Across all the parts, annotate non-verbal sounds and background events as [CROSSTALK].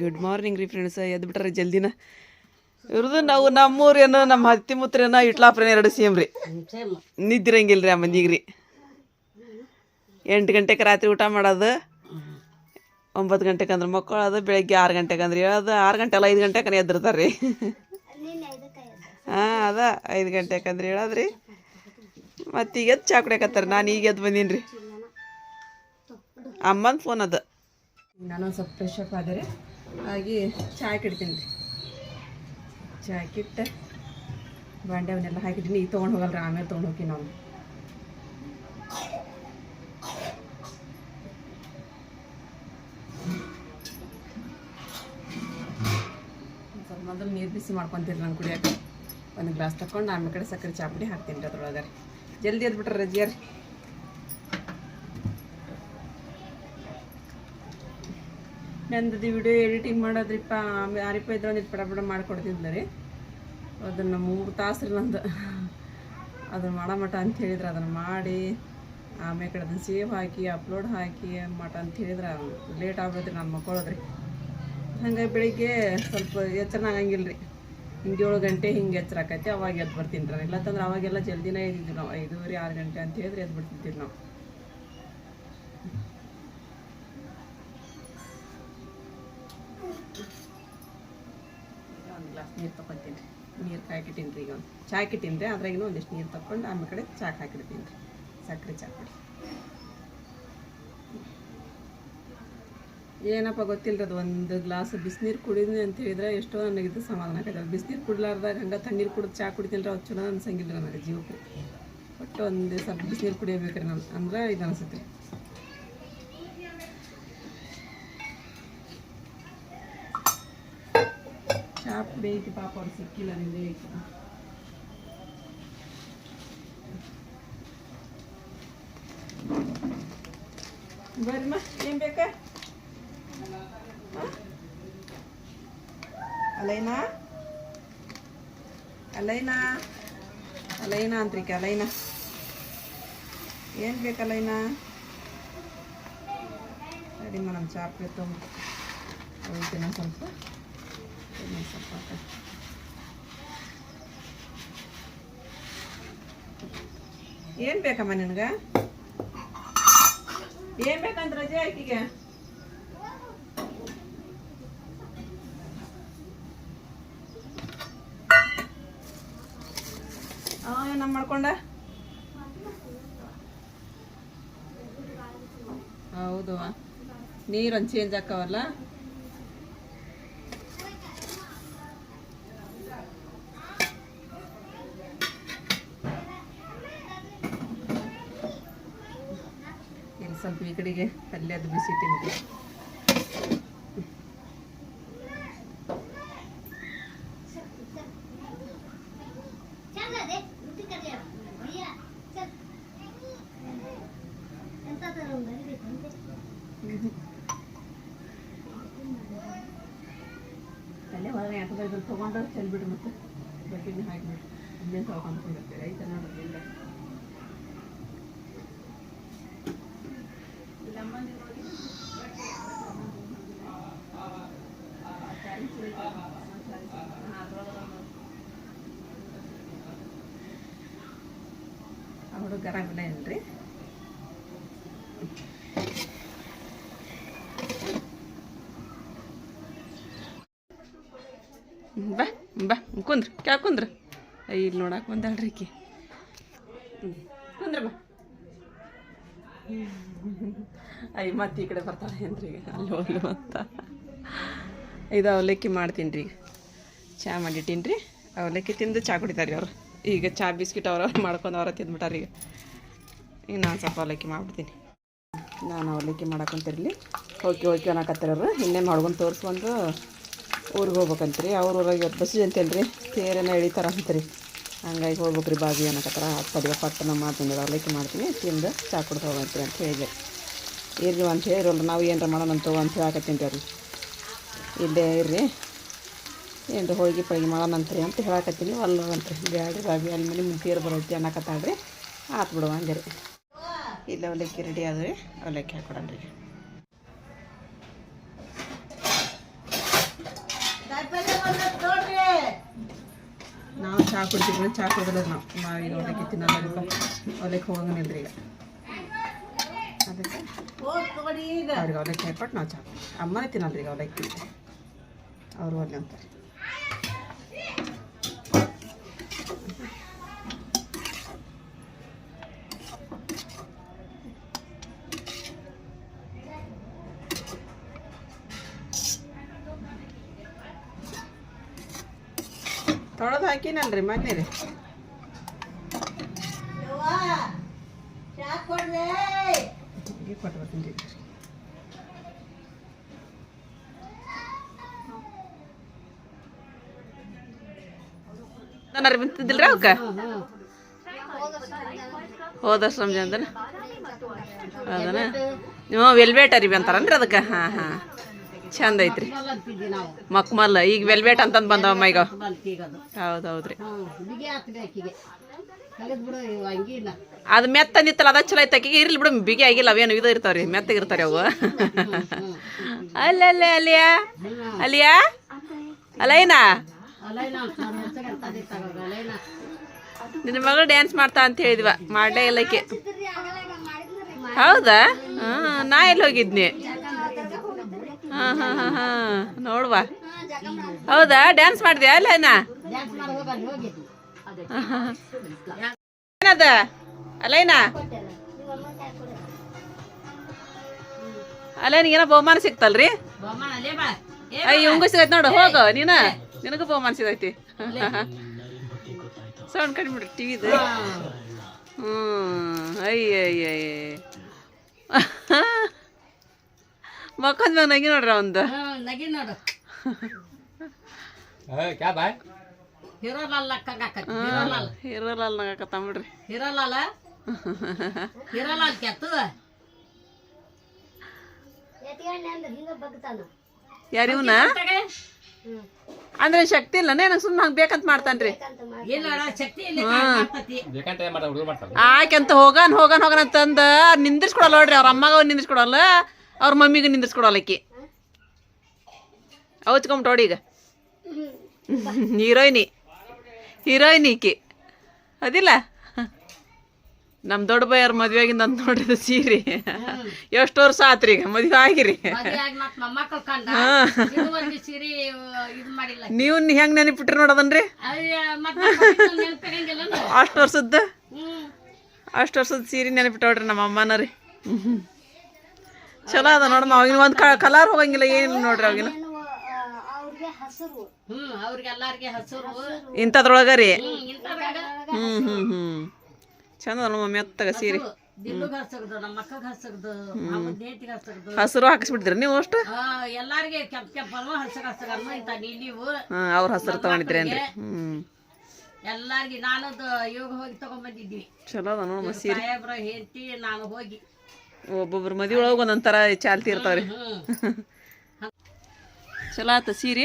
Good morning ರೀ friends ಎದ್ದು ಬಿಟ್ರೆ ಜಲ್ದಿನ. ಇವ್ರದ್ದು ನಾವು ನಮ್ಮೂರೇನು, ನಮ್ಮ ಹತ್ತಿ ಮುತ್ರೇನೋ, ಇಟ್ಲಾಪ್ರೇನ ಎರಡು ಸೇಮ್ ರೀ. ನಿದ್ದಿರಂಗಿಲ್ಲ ರೀ ಆ ಮಂದಿಗೆ ರೀ ಎಂಟು ಗಂಟೆಗೆ ರಾತ್ರಿ ಊಟ ಮಾಡೋದು, ಒಂಬತ್ತು ಗಂಟೆಗೆ ಅಂದ್ರೆ ಮಕ್ಕಳದು ಬೆಳಗ್ಗೆ ಆರು ಗಂಟೆಗೆ ಅಂದ್ರೆ ಹೇಳೋದು, ಆರು ಗಂಟೆ ಅಲ್ಲ, ಐದು ಗಂಟೆಗೆ ಎದ್ದಿರ್ತಾರೆ ರೀ. ಹಾಂ, ಅದ, ಐದು ಗಂಟೆಗೆ ಅಂದ್ರೆ ಹೇಳೋದ್ರಿ. ಮತ್ತು ಈಗ ಎದ್ದು ಚಾ ನಾನು ಈಗ ಎದ್ದು ಬಂದೀನಿ ರೀ ಅಮ್ಮನ ಫೋನ್ ಅದ. ನಾನೊಂದು ಸ್ವಲ್ಪ ಫ್ರೆಶ್ ಅಪ್ ಆದರೆ ಆಗಿ ಚಹಾ ಇಡ್ತೀನಿ ರೀ. ಚಹಾ ಹಾಕಿಟ್ಟು ಬಾಂಡೆ ಅವನ್ನೆಲ್ಲ ಹಾಕಿದ್ದೀನಿ. ಈಗ ತೊಗೊಂಡು ಹೋಗಲ್ಲ ರೀ ಆಮೇಲೆ ತೊಗೊಂಡು ಹೋಗಿ ನಾವು ಸ್ವಲ್ಪ ಮೊದಲು ನೀರು ಬಿಸಿ ಮಾಡ್ಕೊತೀರಿ ನಾನು ಕುಡಿಯೋಕೆ ಒಂದು ಗ್ಲಾಸ್ ತಗೊಂಡು ಆಮೇಲೆ ಕಡೆ ಸಕ್ಕರೆ ಚಾಪುಡಿ ಹಾಕ್ತೀನಿ ರೀ ಅದ್ರೊಳಗೆ ರೀ. ಜಲ್ದಿ ಎದ್ಬಿಟ್ರೆ ರಜಿಯರ್ ನಂದು ವಿಡಿಯೋ ಎಡಿಟಿಂಗ್ ಮಾಡೋದ್ರಿಪ್ಪ ಆರಿಪ ಇದ್ರೆ ಒಂದು ಪಡ ಪಡ ಮಾಡಿಕೊಡ್ತಿದ್ಲ ರೀ. ಅದನ್ನು ಮೂರು ತಾಸು ರೀ ನಂದು. ಅದನ್ನು ಮಾಡೋ ಮಟ ಅಂತ ಹೇಳಿದ್ರೆ, ಅದನ್ನು ಮಾಡಿ, ಆಮೇಲೆ ಕಡೆ ಅದನ್ನು ಸೇವ್ ಹಾಕಿ ಅಪ್ಲೋಡ್ ಹಾಕಿ ಮಟ ಅಂತ ಹೇಳಿದ್ರೆ ಲೇಟ್ ಆಗ್ಬಿಡ್ತೀರಿ ನಾನು ಮಕ್ಕೊಳ್ಳೋದ್ರಿ ಹಂಗೆ ಬೆಳಿಗ್ಗೆ ಸ್ವಲ್ಪ ಎಚ್ಚರ ಆಗಂಗಿಲ್ಲ ರೀ. ಹಿಂಗೆ ಏಳು ಗಂಟೆ ಹಿಂಗೆ ಎಚ್ಚರ ಆಕೈತಿ, ಅವಾಗ ಎದ್ದು ಬರ್ತೀನಿ ರೀ. ಇಲ್ಲತ್ತಂದ್ರೆ ಅವಾಗೆಲ್ಲ ಜಲ್ದಿನೇ ಇದ್ದಿದ್ದು ನಾವು ಐದೂವರೆ, ಆರು ಗಂಟೆ ಅಂತ ಹೇಳಿದ್ರೆ ಎದ್ದು ಬಿಡ್ತಿದ್ದೀವಿ ನಾವು. ಕಾಯ್ಕಿಟ್ಟಿನಿ ರೀ ಈಗ ಒಂದು. ಚಾ ಹಾಕಿಟ್ಟಿನಿ ರೀ ಅದ್ರಾಗಿನೂ ಒಂದಿಷ್ಟು ನೀರು ತಗೊಂಡು ಆಮೇಲೆ ಕಡೆ ಚಾಕ್ ಹಾಕಿಡ್ತೀನಿ ರೀ ಸಕ್ಕರೆ ಚಾ ಪುಡಿ ಏನಪ್ಪ ಗೊತ್ತಿಲ್ಲ ಅದು, ಒಂದು ಗ್ಲಾಸ್ ಬಿಸಿನೀರು ಕುಡಿದ್ನಿ ಅಂತ ಹೇಳಿದ್ರೆ ಎಷ್ಟೋ ನನಗಿದ್ದು ಸಮಾಧಾನ ಆಗೈತೆ ಬಿಸಿನೀರು ಕುಡ್ಲಾರ್ದಾಗ ಹಂಗೆ ತಣ್ಣೀರು ಕುಡಿದು ಚಾ ಕುಡಿತೀನಿ ರೀ ಅದು ಚಲೋ ಅನ್ಸಂಗಿಲ್ಲ ನನಗೆ ಜೀವಕ್ಕೆ. ಒಟ್ಟು ಒಂದು ಸ್ವಲ್ಪ ಬಿಸಿನೀರು ಕುಡಿಯಬೇಕ್ರಿ ನಾನು, ಅಂದ್ರೆ ಇದು ಅನಿಸುತ್ತೆ. ಚಾ ಪುಡಿ ಐತಿ ಪಾಪ ಅವ್ರು ಸಿಕ್ಕಿಲ್ಲ ನಿಂದೆ ಐತಿ ಬರ್ರಿಮ್ಮ ಏನು ಬೇಕಾ ಅಲೈನಾ ಅಲೈನಾ ಅಲೈನಾ ಅಂತ್ರಿಕೆ ಅಲೈನಾ ಏನು ಬೇಕು ಅಲೈನಾ ಸರಿಮ್ಮ ನಮ್ಮ ಚಾಪ್ಲೆ ತುಂಬ ಹೋಗ್ತೀನಿ ಸ್ವಲ್ಪ ಹಾಕ. ಏನ್ ಬೇಕಮ್ಮ ನಿನ್ಗ? ಏನ್ ಬೇಕಂತ ರಜೆ ಆಕಿಗೆ ಅವ ಏನಮ್ಮ ಮಾಡ್ಕೊಂಡ? ಹೌದು ನೀರೊಂದು ಚೇಂಜ್ ಆಕ್ಕವಲ್ಲ ಇಲ್ಲಿ ಸ್ವಲ್ಪ ಈ ಕಡೆಗೆ ಪಲ್ಯದ ಬಿಸಿ ತಿಂತೀವಿ. ಪಲ್ಯ ಹೊರಗೆ ಯಾಕಂದ್ರೆ ಇದನ್ನು ತೊಗೊಂಡು ಚೆಲ್ಬಿಡ್ರಿ ಮತ್ತೆ. ಬಟ್ಟಿನ ಹಾಕಿಬಿಡ್ರಿ ಇನ್ನೇನು ತೊಗೊಂಡ್ಬಿಡ್ತೀವಿ ಐತೆ ನೋಡ್ರಿ ಇಲ್ಲ ಆ ಹುಡುಗರ ಬಿಡ ಏನ್ರಿ? ಬಾ ಬಾ, ಕುಂದ್ರ, ಕ್ಯಾ ಕುಂದ್ರ? ಇಲ್ಲಿ ನೋಡಕ್ಕೆ ಬಂದಾಳ್ರಿ ಈಕಿ. ಕುಂದ್ರ ಬಾ. ಅಯ್ಯ ಮತ್ತೆ ಈ ಕಡೆ ಬರ್ತಾರೆ ಏನ್ರಿ ಈಗ ಅಲ್ಲಿ ಹೋಗ್ಲು ಅಂತ. ಇದು ಅವಲಕ್ಕಿ ಮಾಡ್ತೀನಿ ರೀ ಈಗ ಚಹಾ ಮಾಡಿಟ್ಟೀನಿ ರೀ ಅವಲಕ್ಕಿ ತಿಂದು ಚಹಾ ಕುಡಿತಾರೆ ಅವರು. ಈಗ ಚಹಾ ಬಿಸ್ಕಿಟ್ ಅವ್ರ ಮಾಡ್ಕೊಂಡು ಅವ್ರ ತಿಂದ್ಬಿಟ್ಟಾರ ಈಗ. ಈಗ ನಾನು ಸ್ವಲ್ಪ ಅವಲಕ್ಕಿ ಮಾಡ್ಬಿಡ್ತೀನಿ. ನಾನು ಅವಲಕ್ಕಿ ಮಾಡಕ್ಕಂತಿರಲಿ ಓಕೆ ಹೋಗಿ ಅವರು. ಇನ್ನೇ ಮಾಡ್ಕೊಂಡು ತೋರಿಸ್ಕೊಂಡು ಊರಿಗೆ ಹೋಗ್ಬೇಕಂತ್ರಿ. ಅವ್ರ ಊರಾಗ ಇವತ್ತು ಅಂತೇಳಿ ರೀ ತೇರೇನ ಎಳಿತಾರ ಅಂತ್ರಿ ಹಂಗಾಗಿ ಹೋಗ್ಬೇಕ್ರಿ ಬಾಜಿ ಅನ್ನಕತ್ತಾರ ಪಟ್ಟು ನಮ್ಮ ಮಾಡ್ತೀನಿ ಅವಲಕ್ಕಿ ಮಾಡ್ತೀನಿ. ತಿಂದು ಚಾ ಕುಡ್ದು ಹೋಗ್ತೀರಿ ಅಂತ ಹೇಳಿದೆ. ಇರ್ರಿ ಅಂತ ಹೇಳಿರಲ್ಲ ನಾವು ಏನಾರ ಮಾಡೋಣ ಅಂತ ಅಂತ ಹೇಳಕತ್ತೀನಿ ಇಲ್ಲೇ ಇರ್ರಿ. ಏನು ಹೋಗಿ ಪಳಿಗೆ ಮಾಡೋಣಂತ್ರಿ ಅಂತ ಹೇಳಕತ್ತೀನಿ. ಅಲ್ಲ ಅಂತ್ರಿ. ಬ್ಯಾಡ್ರಿ ಬಾಬಿ ಅಲ್ಲಿ ಮನೆ ಮುಂದೆ ಬರುತ್ತೆ ಬರೈತಿ ಅನ್ನಕತ್ತಾಳ್ರಿ ಆತು ಬಿಡುವ ರೀ. ಇಲ್ಲ ಅವಲಕ್ಕಿ ರೆಡಿ ಆದ್ರಿ ಅವಲಕ್ಕಿ ಹಾಕೊಡಣ್ರಿ ನಾವು ಚಹಾ ಕುಡಿತೀವಿ ಚಹಾ ಕುಡಿದ್ರೆ ನಾವು. ಈಗ ಅವಲಕ್ಕಿ ತಿನ್ನೋದಪ್ಪ ಅವಲಕ್ಕಿ ಹೋಗಂಗಿಲ್ರಿ ಈಗ. ಅದಕ್ಕೆ ಅವ್ರಿಗೆ ಅವಲಕ್ಕಿ ಹಾಕ್ಬಿಟ್ಟು ನಾವು ಚಹಾ ಅಮ್ಮನೇ ತಿನ್ನಲ್ರಿ ಈಗ ಅವಲಕ್ಕಿ ಅವರು ಒಳ್ಳೆ ಅಂತಾರೆ ತೊಳೆದು ಹಾಕಿನಲ್ರಿ ಮೊನ್ನೆ ರೀ ಹೀಗೆ ಕೊಟ್ಟು ಬರ್ತೀನಿ ರೀ ಬಿಂತಿದ್ದಿಲ್ರಿ ಅವಕ್ಕ? ಹೋದಷ್ಟು ರಂಜಾನ್ದನ ಅದನ? ನೀವು ವೆಲ್ವೇಟ್ ಅರಿವಿ ಅಂತಾರನ್ರಿ ಅದಕ್ಕೆ? ಹಾಂ ಹಾಂ. ಚಂದ ಐತ್ರಿ. ಮಕ್ಮಲ್ ಈಗ ವೆಲ್ವೇಟ್ ಅಂತಂದು ಬಂದವಮ್ಮ ಈಗ. ಹೌದು ಅದ್. ಅದು ಮೆತ್ತ ನಿತ್ತಲ್ಲ ಅದ ಚಲೋ ಐತೆ ಆಕಿಗೆ. ಇರ್ಲಿ ಬಿಡು ಬಿಗಿ ಆಗಿಲ್ಲ ಅವೇನು ಇದು ಇರ್ತಾವ್ರಿ ಮೆತ್ತಗಿರ್ತಾವೆ ಅವು. ಅಲ್ಲೇ ಅಲ್ಲಿಯಾ ಅಲ್ಲಿಯಾ ಅಲೈನಾ? ನಿನ್ನ ಮಗಳು ಡ್ಯಾನ್ಸ್ ಮಾಡ್ತಾ ಅಂತ ಹೇಳಿದ್ವ ಮಾಡಲೇ ಇಲ್ಲಕ್ಕೆ ಹೌದಾ? ಹಾಂ ನಾ ಎಲ್ಲಿ ಹೋಗಿದ್ನಿ? ಹಾಂ ನೋಡುವ. ಹೌದಾ? ಡ್ಯಾನ್ಸ್ ಮಾಡಿದ್ಯಾ ಅಲ್ಲೇನಾ ಏನದ? ಅಲೈನಾ? ಅಲ್ಲ ಏನೋ ಬಹುಮಾನ ಸಿಕ್ತಲ್ರಿ ಅಯ್ಯ ಉಂಗು ಸಿಗೈತಿ ನೋಡು, ಹೋಗು. ನೀನು? ನಿನಗೂ ಬಹುಮಾನ ಸಿಗೈತಿ. ಸೌಂಡ್ ಕಡಿಮೆ ಬಿಡ್ರಿ ಟಿವಿದು ಹ್ಞೂ ಅಯ್ಯ ಅಯ್ಯ ಮಕ್ಕಂದ ನಗಿ ನೋಡ್ರಿ ಒಂದ್ ನಗಿ ನೋಡು. ಕ್ಯಾ ಹಿರೋಲಾಲ್ ಹಿರೋಲಾಲ್. ಹಿರೋಲಾಲ್ ಯಾರಿವ್ನ ಅಂದ್ರೆ ಶಕ್ತಿ ಇಲ್ಲ ನನಗೆ ಸುಮ್ಮನೆ ಹಂಗೆ ಬೇಕಂತ ಮಾಡ್ತಾನ್ರಿ. ಆಕೆಂತ ಹೋಗನ್ ಹೋಗನ್ ಹೋಗನ್ ಅಂತಂದ ನಿಂದಿರ್ಸ್ಕೊಡಲ್ಲ ನೋಡ್ರಿ ಅವ್ರ ಅಮ್ಮಗ ನಿಂದಿರ್ಸ್ಕೊಡಲ್ಲ. ಅವ್ರ ಮಮ್ಮಿಗೆ ನಿಂದಿರ್ಸ್ಕೊಡಲ್ಲ ಆಕಿ ಅವಚ್ಕೊಂಬಿಟ್ಟೋಡಿ ಈಗ. ಹೀರೋಯಿನಿ. ಹೀರೋಯಿನ್ ಈಕಿ. ಅದಿಲ್ಲ? ನಮ್ಮ ದೊಡ್ಡ ಬೈಯವ್ರ ಮದ್ವೆಯಾಗಿಂದ ಅಂತ ನೋಡಿದ ಸೀರೆ. ಎಷ್ಟು ವರ್ಷ ಆತ್ರಿ ಈಗ? ಮದ್ವೆ ಆಗಿರಿ. ನೀವು ಹೆಂಗ್ ನೆನಪಿಟ್ರಿ ನೋಡದನ್ರಿ? ಅಷ್ಟು ವರ್ಷದ ಹ್ಮ್. ಅಷ್ಟು ವರ್ಷದ ಸೀರೆ ನೆನಪಿಟ್ಟೋಡ್ರಿ ನಮ್ಮ ಅಮ್ಮನ ರೀ ಚಲೋ ಅದ ನೋಡಮ್ಮ ಅವಾಗಿನ ಒಂದು ಕಲರ್ ಹೋಗಂಗಿಲ್ಲ ಏನಿಲ್ಲ ನೋಡ್ರಿ ಅವಾಗಿನ. ಇಂಥದ್ರೊಳಗ ರೀ? ಹ್ಮ್ ಹ್ಮ್ ಹ್ಮ್ ಹ್ಮ್. ಚಂದ ನಮ್ಮ ಮೆತ್ತಗ ಸೀರೆ. ಹಸಿರು ಹಾಕಿಸ್ಬಿಡ್ತೀರಿ ನೀವು ಅಷ್ಟು? ಅವ್ರ ಹಸಿರು ತಗೊಂಡಿದ್ರೇನ್ರಿ ಹ್ಮ್. ಎಲ್ಲಾರ್ಗಿ ನಾನದು ಯೋಗ ಹೋಗಿ ಚಲೋ ಅದ ನೋಡಮ್ಮ ಸೀರೆ. ನಾನು ಹೋಗಿ ಒಬ್ಬೊಬ್ರು ಮದಿ ಒಳಗೆ ಒಂದೊಂದು ಥರ ಚಾಲ್ತಿ ಇರ್ತಾವ್ರಿ. ಹ್ಮ್. [LAUGHS] ಚಲೋ ಆತ ಸೀರೆ?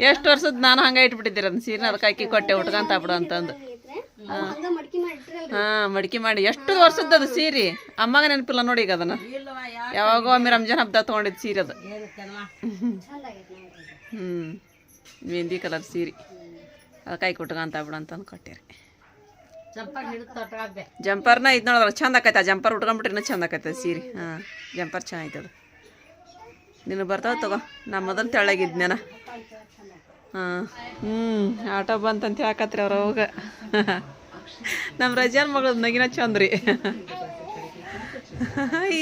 ಎಷ್ಟು ವರ್ಷದ ನಾನು ಹಂಗ ಇಟ್ಬಿಟ್ಟಿದ್ದೀರ ಅದನ್ನ ಸೀರೆ ಅದಕ್ಕೆ ಹಾಕಿ ಕೊಟ್ಟೆ ಉಟ್ಕೊಂತ ಬಿಡು ಅಂತಂದು. ಹಾ. ಮಡಿಕೆ ಮಾಡಿ. ಎಷ್ಟು ವರ್ಷದ ಅದು ಸೀರೆ? ಅಮ್ಮಗ ನೆನಪಿಲ್ಲ ನೋಡಿ ಈಗ ಅದನ್ನ. ಯಾವಾಗೋ ಒಮ್ಮೆ ರಂಜಾನ್ ಹಬ್ಬ ತೊಗೊಂಡಿದ್ದು ಸೀರೆ ಅದು. ಹ್ಮ್. ಹ್ಞೂ ಮೆಹಂದಿ ಕಲರ್ ಸೀರೆ. ಅದಕ್ಕೆ ಹಾಕಿ ಉಟ್ಕೊಂತ ಬಿಡು ಅಂತಂದು ಕೊಟ್ಟೆ ರೀ. ಜಂಪರ್ನ ಇದು ನೋಡಿದ್ರೆ ಚಂದ ಆಕೈತೆ ಆ ಜಂಪರ್ ಉಟ್ಕೊಂಡ್ಬಿಟ್ರೆ ಇನ್ನೂ ಚಂದ ಆಕೈತೆ ಸೀರೆ. ಹಾಂ ಜಂಪರ್ ಚೆನ್ನಾಗೈತೆ ಅದು. ನಿನ್ನ ಬರ್ತಾವ ತಗೋ ನಾ ಮೊದಲು ತೆಳ್ಳಗಿದ್ನೇನ. ಹಾಂ ಹ್ಞೂ ಆಟೋ ಬಂತಂತ ಹೇಳಕತ್ರಿ ಅವ್ರು ಅವಾಗ. ನಮ್ಮ ರಜಾನ್ ಮಗಳದ್ದು ನಗಿನ ಚಂದ್ರಿ ರೀ.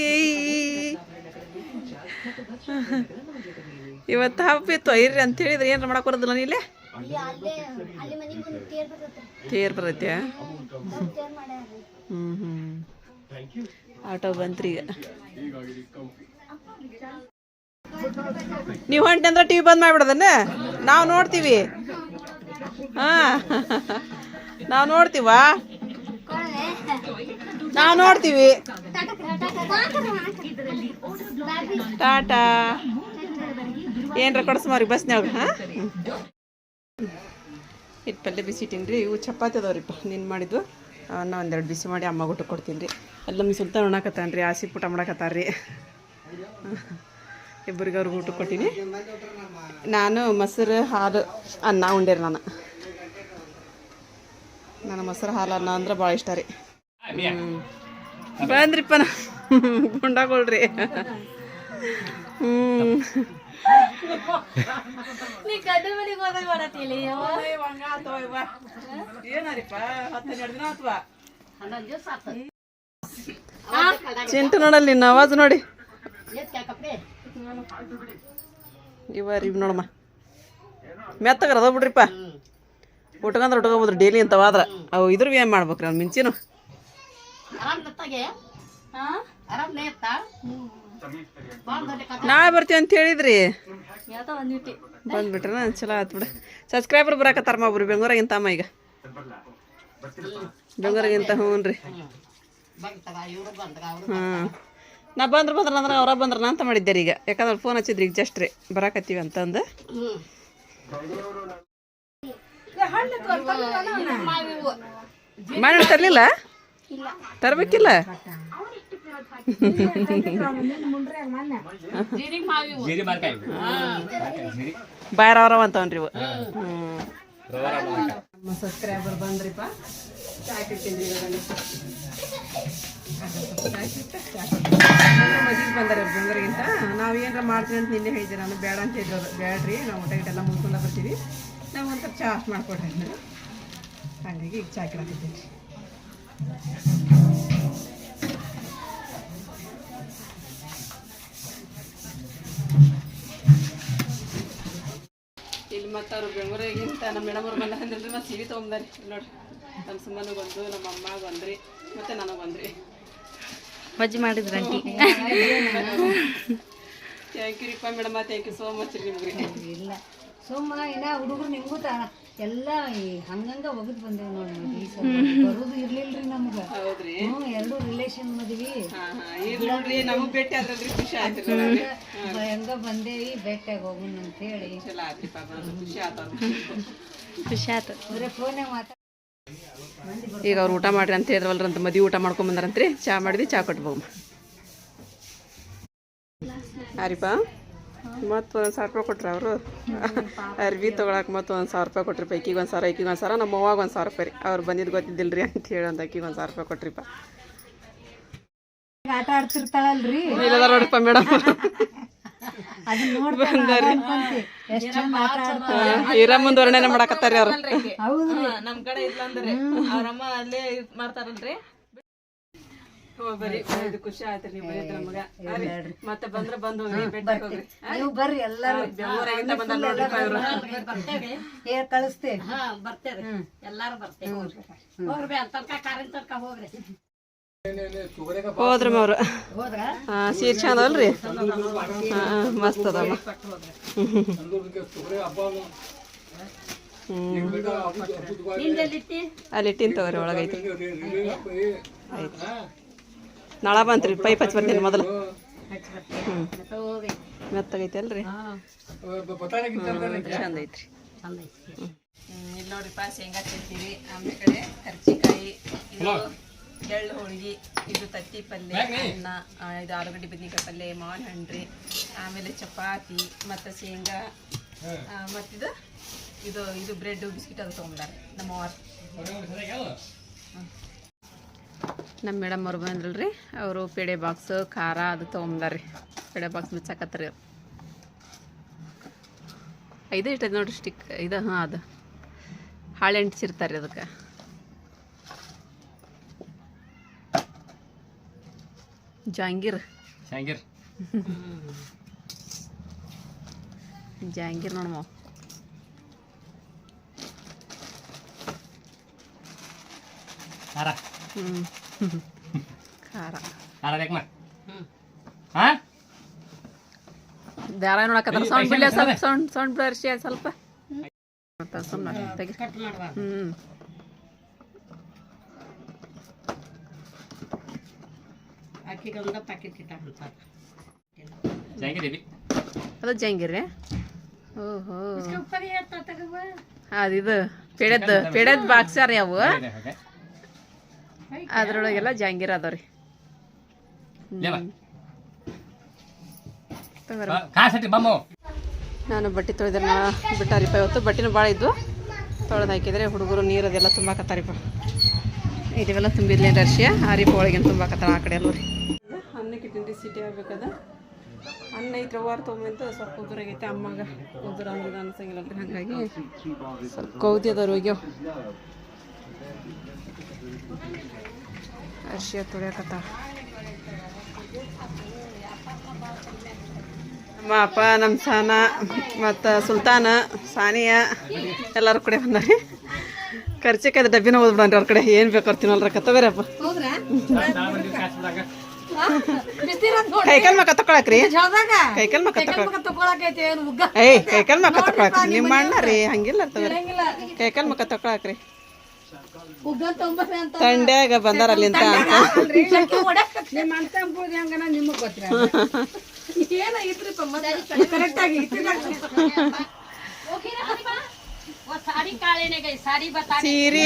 ಇವತ್ತು ಹಬ್ಬಿತ್ತು ಐರಿ ಅಂತ ಹೇಳಿದ್ರೆ ಏನಾರ ಮಾಡಕ್ಕೆ ಬರೋದಿಲ್ಲ ನೀಲೇ ತೇರ್ ಬರತ್ತೆ? ಹ್ಞೂ ಹ್ಞೂ ಆಟೋ ಬಂತ್ರಿ ಈಗ. ನೀವು ಹೊಂಟೆ ಅಂದ್ರೆ ಟಿವಿ ಬಂದ್ ಮಾಡಿಬಿಡೋದನ್ನ? ನಾವು ನೋಡ್ತೀವಿ. ಹಾಂ. ನಾವು ನೋಡ್ತೀವಾ? ನಾವು ನೋಡ್ತೀವಿ. ಟಾಟಾ. ಏನ್ರ ಕೊಡಿಸ್ಮಾರಿ ಬಸ್ನಾಗ ಹಾಂ? ಹಿಟ್ಟು ಪಲ್ಯ ಬಿಸಿ ಇಟ್ಟೀನಿ ರೀ ಇವು ಚಪಾತಿ ಅದಾವ್ರಿಪ್ಪ ನೀನು ಮಾಡಿದ್ದು? ನಾನು ಒಂದೆರಡು ಬಿಸಿ ಮಾಡಿ ಅಮ್ಮ ಊಟ ಕೊಡ್ತೀನಿ ರೀ. ಎಲ್ಲ ನಮ್ಮ ಸುಲ್ತಾನ್ ಉಣ್ಣಾಕತ್ತಾನ ರೀ, ಆಸಿ ಪುಟ ಮಾಡಕತ್ತಾರ ರೀ. [LAUGHS] ಇಬ್ಬರಿಗೆ ಅವ್ರಿಗೆ ಊಟ ಕೊಟ್ಟೀನಿ. ನಾನು ಮೊಸರು, ಹಾಲು, ಅನ್ನ ಉಂಡೇರಿ ನಾನು. ನಾನು ಮೊಸರು, ಹಾಲು, ಅನ್ನ ಅಂದ್ರೆ ಭಾಳ ಇಷ್ಟ ರೀ. ಬಂದ್ರಿಪ್ಪ ನಾ. [LAUGHS] ಗುಂಡಾಗೊಳ್ರಿ. ಹ್ಞೂ [LAUGHS] ನೀ ಗಂಡ ಮನೆಗೆ ಹೋದಾಗ ಮಾಡತ್ತೀಲಿ? ಏನಾರಿಪ್ಪ? ಹತ್ತೆರಡು ದಿನ ಅಥವಾ ಹನ್ನೊಂದು ದಿವಸ ಆತು. ಚಿಂಟು ನೋಡಲ್ಲಿ ನಿನ್ನ ಆವಾಜ್ ನೋಡಿ. ಇವರಿ ಯಾಕಪ್ಪೆ ಇವ ರೀ ನೋಡಮ್ಮ. ಮೆತ್ತಗರ ಅದ ಬಿಡ್ರಿಪ್ಪ ಉಟ್ಕೊಂಡ್ರೆ ಉಟ್ಕೋಬೋದ್ರಿ ಡೈಲಿ ಅಂತವಾದ್ರ ಅವು ಇದ್ರ ಏನು ಮಾಡ್ಬೇಕ್ರಿ ಅವ್ನು ಮಿಂಚಿನು? ಆರಾಮ್ ನತ್ತಾಗೆ ಆರಾಮ್ ನೇತ್ತ ನಾಳೆ ಬರ್ತೀವಿ ಅಂತ ಹೇಳಿದ್ರಿ? ಬಂದ್ಬಿಟ್ರ ಚಲೋ ಆತ್ ಬಿಡ. ಸಬ್ಸ್ಕ್ರೈಬರ್ ಬರಾಕತ್ತಾರ ಮಾಬ್ರಿ ಬೆಂಗ್ಳೂರಾಗಿಂತ ಅಮ್ಮ ಈಗ. ಬೆಂಗ್ಳೂರಿಗಿಂತ ಹ್ಞೂ ರೀ ಹಾಂ. ನಾ ಬಂದ್ರೆ ಬಂದ್ರೆ ಅಂದ್ರೆ ಅವ್ರ ಬಂದ್ರ ಅಂತ ಮಾಡಿದ್ದೆ ರೀ ಈಗ. ಯಾಕಂದ್ರೆ ಫೋನ್ ಹಚ್ಚಿದ್ರಿ ಈಗ ಜಸ್ಟ್ ರೀ. ಬರಾಕತ್ತೀವಿ ಅಂತಂದು. ಮಾಡಿ ತರಲಿಲ್ಲ? ತರಬೇಕಿಲ್ಲ? [LAUGHS] ಬಾಯ್ರ ಅವ್ರವ ಅಂತವನ್ರಿ ಇವು. ನಮ್ಮ ಸಬ್ಸ್ಕ್ರೈಬರ್ ಬಂದ್ರಿಪ್ಪ. ಮದುವೆಗೆ ಬಂದಾರೆ ಬೆಂಗಳೂರಿಗಿಂತ ನಾವು ಏನಾರ ಮಾಡ್ತೀವಿ ಅಂತ ನಿನ್ನೆ ಹೇಳಿದ್ದೆ ನಾನು. ಬೇಡ ಅಂತ ಹೇಳಿದ್ರು. ಬೇಡ್ರಿ ನಾವು ಊಟ ಗಿಟ ಎಲ್ಲ ಮುಗಿಸ್ಕೊಂಡು ಬರ್ತೀವಿ. ನಾವು ಒಂಥರ ಚಾ ಮಾಡ್ಕೊಡ್ರಿ ಅಂದರು ಹಾಗಾಗಿ ಈಗ ಚಾ ಮತ್ತು ಅವ್ರು ಬೆಂಗಳೂರಿಗಿಂತ ನಮ್ಮ ಮೇಡಮ್ ಅವ್ರು ಬಂದ ಅಂದ್ರೆ ಮತ್ತೆ ಸೀರೆ ತೊಗೊಂಬಾರಿ ನೋಡ್ರಿ ನಮ್ಮ ಸುಮ್ಮನೆ ಬಂದ್ರು ನಮ್ಮ ಅಮ್ಮಗೆ ಬಂದ್ರಿ ಮತ್ತೆ ನನಗೆ ಬಂದ್ರಿ. ಬಜ್ಜಿ ಮಾಡಿದ್ರ aunty. Thank you ರೀಪ್ಪ madam thank you so much ರೀ ನಿಮ್ಗೆ. ಇಲ್ಲ. ಸುಮ್ಮ ಇನ್ನ ಹುಡುಗರು ನಿಮ್ಗೂ ತ ಎಲ್ಲ ಈ ಹಂಗಂಗ ಒಗದ್ ಬಂದೇವ್ ನೋಡಿ ಈ ಸಲ. ಬರೋದು ಇರ್ಲಿಲ್ರಿ ನಮ್ಗ. ಹ್ಞೂ ಎರಡು ರಿಲೇಷನ್ ಮದ್ವಿ. ಹಾಂ ಹಾಂ. ಈಗ ನೋಡ್ರಿ ನಮಗೆ ಭೇಟಿ ಆದ್ರಲ್ರಿ ಖುಷಿ ಆಯ್ತು ಬ- ಹೆಂಗ ಬಂದೇವಿ ಭೇಟಿಯಾಗ ಹೋಗುಣ ಅಂತ ಹೇಳಿ ಖುಷಿ ಆತ ಖುಷಿ ಆಯ್ತು ಈಗ ಅವ್ರು ಊಟ ಮಾಡ್ರಿ ಅಂತ ಹೇಳಿದ್ರಲ್ರಿ ಅಂತ ಮದುವೆ ಊಟ ಮಾಡ್ಕೊಂಡ್ ಬಂದಾರಂತ್ರಿ. ಚಾ ಮಾಡಿದ್ವಿ ಚಾ ಕೊಟ್ಬೋಮ್ಮ ಹಾರಿಪ್ಪ ಮತ್ತು ಒಂದು ಸಾವಿರ ರೂಪಾಯಿ ಕೊಟ್ರಿ ಅವರು? ಅರ್ವಿ ತೊಗೊಳಕ್ಕೆ ಮತ್ತು ಒಂದು ಸಾವಿರ ರೂಪಾಯಿ ಕೊಟ್ರಿಪ್ಪ ಈಕಿಗೆ ಒಂದು ಸಾವಿರ ಈಕಿಗೆ ಒಂದು ಸಾವಿರ ನಮ್ಮ ಅವ್ವಾಗ ಒಂದು ಸಾವಿರ ರೂಪಾಯಿ ರೀ. ಅವ್ರು ಬಂದಿದ್ದು ಗೊತ್ತಿದ್ದಿಲ್ಲ ರೀ ಅಂತ ಹೇಳಿ ಒಂದು ಆಕಿಗೆ ಒಂದು ಸಾವಿರ ರೂಪಾಯಿ ಕೊಟ್ರಿಪ್ಪ ಆಟ ಆಡ್ತಿರ್ತಾಳಲ್ರಿ? ಮೇಡಮ್. ಮಾಡಕತ್ತಾರ ಅವ್ರು. ನಮ್ ಕಡೆ ಇಲ್ಲಂದ್ರೆ ಅವ್ರಮ್ಮ ಅಲ್ಲೇ ಇದ್ ಮಾಡ್ತಾರಲ್ರಿ. ಬರೀ ಇದು ಖುಷಿ ಆಯ್ತು ನೀವು ನಮಗ ಮತ್ತೆ ಬಂದ್ರೆ ಬಂದು ಹೋಗ್ರಿ ಭೇಟಿ ಹೋಗ್ರಿ. ನೀವು ಬರ್ರಿ ಎಲ್ಲಾರು. ಬೆಂಗಳೂರಾಗಿಂದ ಬಂದ ನೋಡ್ರಿ ಇವ್ರು ಏ ಹೇಳಿ ಕಳಿಸ್ತೇವೆ. ಹಾ ಬರ್ತೇವೆ ಎಲ್ಲಾರು ಬರ್ತೇವೆ. ಹೋಗ್ರಿ. ಅಂತ ತನಕ ಕಾರಿನ ತನಕ ಹೋಗ್ರಿ. ಹೋದ್ರಮ್ಮ ಅವ್ರು ಹೋದ್ರ? ಹಾ ಸೀರೆ ಚಂದ ಅಲ್ರಿ? ಹಾ ಮಸ್ತ್ ಅದಮ್ಮ ಅಲ್ಲಿ ಇಟ್ಟಿನ್ ತಗೋರಿ ಒಳಗೈತಿ. ಆಯ್ತು. ನಾಳೆ ಬಂತ್ರಿ ಪೈಪ್ ಹಚ್ಚಿ ಬರ್ತೀನಿ ಮೊದಲು. ಮತ್ತೆ ಹೋಗ್ರಿ ಮೆತ್ತಗೈತಿ ಅಲ್ರಿ ಚಂದ ಐತ್ರಿ ಇಲ್ಲಿ ನೋಡ್ರಿಪ್ಪ ಶೇಂಗಾ ತಿಂತೀವಿ ಆಮೇಲೆ ಕಡೆ ಕರ್ಚಿಕಾಯಿ ಇದು ಎಳ್ಳು ಹೋಳಿಗೆ ಇದು ತತ್ತಿ ಪಲ್ಯ ಅನ್ನ ಇದು ಆಲೂಗಡ್ಡೆ ಬದ್ನಿಕಾಯಿ ಪಲ್ಯ ಮಾವಿನ ಹಣ್ಣು ಆಮೇಲೆ ಚಪಾತಿ ಮತ್ತು ಶೇಂಗಾ ಮತ್ತಿದು ಇದು ಇದು ಬ್ರೆಡ್ ಬಿಸ್ಕಿಟ್ ಅದು ತೊಗೊಂಡಾರೆ ನಮ್ಮ ಅವ್ವ. ನಮ್ಮ ಮೇಡಮ್ ಅವ್ರು ಬಂದ್ರಲ್ರಿ ಅವರು ಪೇಡೆ ಬಾಕ್ಸ್ ಖಾರ ಅದು ತೊಗೊಂಬಾರ್ರಿ ಪೇಡೆ ಬಾಕ್ಸ್ ಮುಚ್ಚಾಕತ್ರಿ ಅವ್ರು ಐದು ಇಟ್ಟೈತೆ ನೋಡ್ರಿ ಸ್ಟಿಕ್ ಇದು ಹಾಂ ಅದು. ಹಾಳೆ ಅಂಟಿಸಿರ್ತಾರೆ ಅದಕ್ಕೆ. ಜಾಂಗೀರ್ ಜಾಂಗೀರ್ ಜಾಂಗೀರ್ ನೋಡಮ್ಮ ಖಾರ. ಹ್ಞೂ [LAUGHS] ಖಾರ. ಖಾರ ಬೇಕು ಹಾ ದಾರ ನೋಡಕತ್ತಾರ. ಸೌಂಡ್ ಬಿಡ್ಲಿ ಸ್ವಲ್ಪ ಸೌಂಡ್ ಸೌಂಡ್ ಬರ್ಸಿ ಸ್ವಲ್ಪ. ಸುಮ್ಮನೆ ತೆಗಿ ಹ್ಞೂ ಅದು ಜಾಂಗೀರ್? ಓಹೋ. ಅದಿದು ಪಿಡದ್ ಪೇಡೆದ್ ಬಾಕ್ಸ್ ಯಾವ? ಅವು ಅದ್ರೊಳಗೆಲ್ಲ ಜಾಂಗೀರ ಅದಾವ್ರಿ. ನಾನು ಬಟ್ಟೆ ತೊಳೆದ್ರೆ ಬಿಟ್ಟಾರಿಪ್ಪ ಇವತ್ತು. ಬಟ್ಟೆನೂ ಭಾಳ ಇದ್ವು. ತೊಳೆದು ಹಾಕಿದ್ರೆ ಹುಡುಗರು ನೀರು ಅದೆಲ್ಲ ತುಂಬಾಕತ್ತಾರಿಪ್ಪ ಇದೆಲ್ಲ ತುಂಬಿರ್ಲಿ ರಶಿಯ ಆರಿಪ ಒಳಗೆ ತುಂಬಾಕತ್ತಾರ ಆ ಕಡೆ ಎಲ್ಲ ರೀ ಅನ್ನಕ್ಕೆ ತಿಂಡಿ ಸಿಟಿ ಆಗ್ಬೇಕದ? ಅನ್ನ ಐತ್ರಿ ವಾರ ತೊಗೊಂಬಂತ ಸ್ವಲ್ಪ ಉದುರಾಗೈತೆ ಅಮ್ಮಗ. ಉದುರ ಅನ್ನೋದು ಅನ್ಸಂಗಿಲ್ಲ ರೀ ಹಾಗಾಗಿ ಸ್ವಲ್ಪ ಕೌದಿ ಅದಾರ ಹೋಗ್ಯಾವ. ಅರ್ಶಿಯ ತುಳಿಯಕತ್ತಾಳ ನಮ್ಮ ಅಪ್ಪ ನಮ್ಮ ಸಾನ ಮತ್ತು ಸುಲ್ತಾನ ಸಾನಿಯಾ ಎಲ್ಲರೂ ಕಡೆ ಬಂದಾರಿ. ಖರ್ಚಕ್ಕೆ ಡಬ್ಬಿನ ಓದ್ಬಿಡ್ರಿ ಅವ್ರ ಕಡೆ. ಏನು ಬೇಕು ತಿನ್ನಲ್ರ. ಕತ್ತಬೇರಪ್ಪ ಕೈಕಲ್ ಮಕ್ಕ ತಕೊಳಕ್ರಿ ಕೈಕಾಲ್ ಮಕ್ಕ ತಕೊಳಕ್ ಏಯ್ ಕೈಕಾಲ್ ಮಕ್ಕ ತಕೊಳಕ್ರಿ ನಿಮ್ಮ ಅಣ್ಣ ರೀ ಹಂಗಿಲ್ಲ ಕೈಕಲ್ ಕೈಕಾಲ್ ಮಕ್ಕ ತಕೊಳಕ್ರಿ ತಂಡ್ಯಾಗ ಬಂದಾರ ಅಲ್ಲಿಂದ [LAUGHS] ಸೀರಿ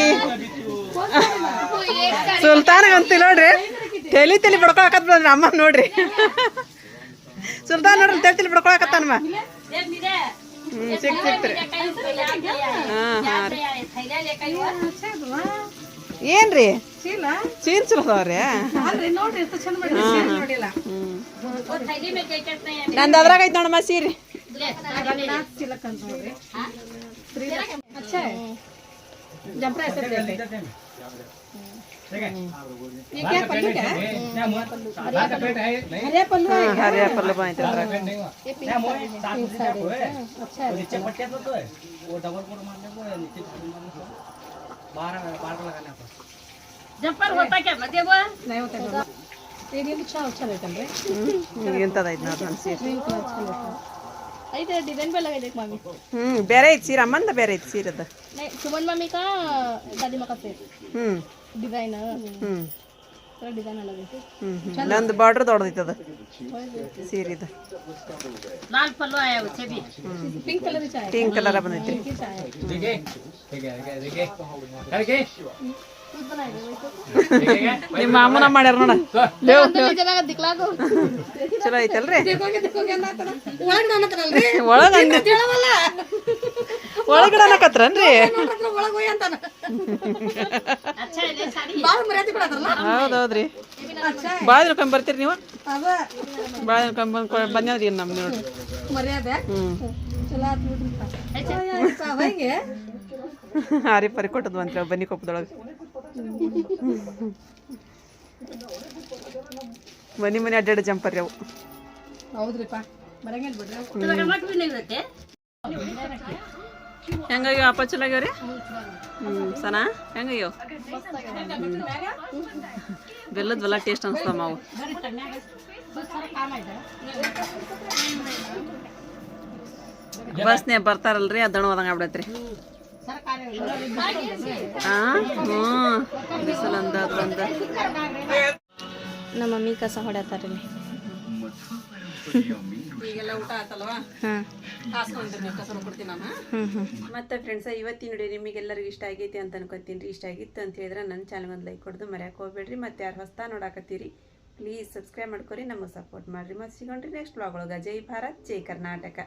ಸುಲ್ತಾನಗಂತಿ ನೋಡ್ರಿ. ತೆಲಿ ತಲಿ ಬಡ್ಕೊಳಕತ್ ಬಂದ್ರೆ ಅಮ್ಮ ನೋಡ್ರಿ. ಸುಲ್ತಾನ ನೋಡ್ರಿ ತಲಿ ತಲಿ ಬಡ್ಕೊಳಕತ್ತಾನಮ್ಮ ಹ್ಞೂ ಸಿಕ್ ಹಾಂ ಹಾಂ ಏನು ರೀ ಚೀಲ ಚಲೋ ಅದಾವ್ರಿ ಅದ್ರಾಗ ನೋಡಮ್ಮ ಸೀರೆ. ಜಂಪ್ರ ये क्या पल्लू क्या? है? हरिया पल्लू। है हरिया पल्लू पाइते ये अच्छा नीचे तो है? वो डबल कोट नीचे लगाने जंपर होता क्या? नहीं ये भी अच्छा अच्छा ये ಐತೆ ಡಿಸೈನ್ ಮಮ್ಮಿ ಹ್ಮ್ ಬೇರೆ ಸೀರೆ ಅಮ್ಮಂದ ಬೇರೆ ಸುಮನ್ ಮಮ್ಮಿ ಕಾ ದಾದಿ ಮಕ್ಕ ಸೇರಿ ಹ್ಮ್ ಡಿಸೈನ್ ಡಿಸೈನ್ ಎಲ್ಲ ಬೇಕು ನಂದು ಬಾರ್ಡರ್ ದೊಡ್ಡದೈತದ ಸೀರಿದ ಲಾಲ್ ಪಲ್ಲು ಆಯಾ ಉಚ್ಚೆ ಬಿ ಪಿಂಕ್ ಕಲರ್ ಚಾಯ್ ಪಿಂಕ್ ಕಲರ್ ಬಂದೈತಿ ನಿಮ್ಮ ಅಮ್ಮನ ಮಾಡ್ಯಾರ ನೋಡ. ಚಲೋ ಐತಲ್ರಿ? [LAUGHS] ಒಳಗ ಒಳಗಡೆ ಹೌದೌದ್ರಿ. ಬಾಳ ಬರ್ತೀರಿ ನೀವು? ಬಾಳ ದಿನಕ್ಕೊಮ್ಮೆ ಬಂದ್ರಿ ನಮ್ಗೆ ನೋಡ್ರಿ? ಹ್ಮ್. ಹಾರಿ ಪರಿ ಕೊಟ್ಟದ್ ಅಂತ ಬನ್ನಿ ಕೊಪ್ಪದೊಳಗೆ. ಮನೆ ಮನೆ ಅಡ್ಡಾಡ ಜಂಪರ್ ಅವು ಹೌದ್ರಿಪ್ಪ. ಹೆಂಗಯ್ಯೋ ಅಪ್ಪ ಚಲಾಗ್ಯವ್ರಿ ಹ್ಞೂ ಸನಾ? ಹೆಂಗಯ್ಯೋ? ಬೆಲ್ಲದ ಬೆಲ್ಲ ಟೇಸ್ಟ್ ಅನ್ಸ್ತಾವ ಮಾವು. ಬಸ್ನೇ ಬರ್ತಾರಲ್ರಿ ಅದು ದಣವಾದಂಗೆ ಆಗ್ಬಿಡತ್ರಿ. ನಮ್ಮ ಮಮ್ಮಿ ಕಸ ಹೊಡತಾರಲ್ಲಿ ಈಗೆಲ್ಲ ಊಟ ಆತಲ್ವಾ? ಮತ್ತೆ ಫ್ರೆಂಡ್ಸ್ ಇವತ್ತಿನ ನೋಡಿ ನಿಮಗೆಲ್ಲರಿಗೂ ಇಷ್ಟ ಆಗೈತಿ ಅಂತ ಅನ್ಕೋತೀನಿ ರೀ. ಇಷ್ಟ ಆಗಿತ್ತು ಅಂತ ಹೇಳಿದ್ರೆ ನನ್ನ ಚಾನಲ್ ಒಂದು ಲೈಕ್ ಕೊಡೋದು ಮರ್ಯಾಕೆ ಹೋಗ್ಬೇಡ್ರಿ. ಮತ್ತೆ ಯಾರು ಹೊಸ್ತಾ ನೋಡಾಕತ್ತೀರಿ ಪ್ಲೀಸ್ ಸಬ್ಸ್ಕ್ರೈಬ್ ಮಾಡ್ಕೊರಿ ನಮಗೆ ಸಪೋರ್ಟ್ ಮಾಡಿರಿ. ಮತ್ತೆ ಸಿಗೋಣ್ರಿ ನೆಕ್ಸ್ಟ್ ಬ್ಲಾಗ್ ಒಳಗೆ. ಜೈ ಭಾರತ್ ಜೈ ಕರ್ನಾಟಕ.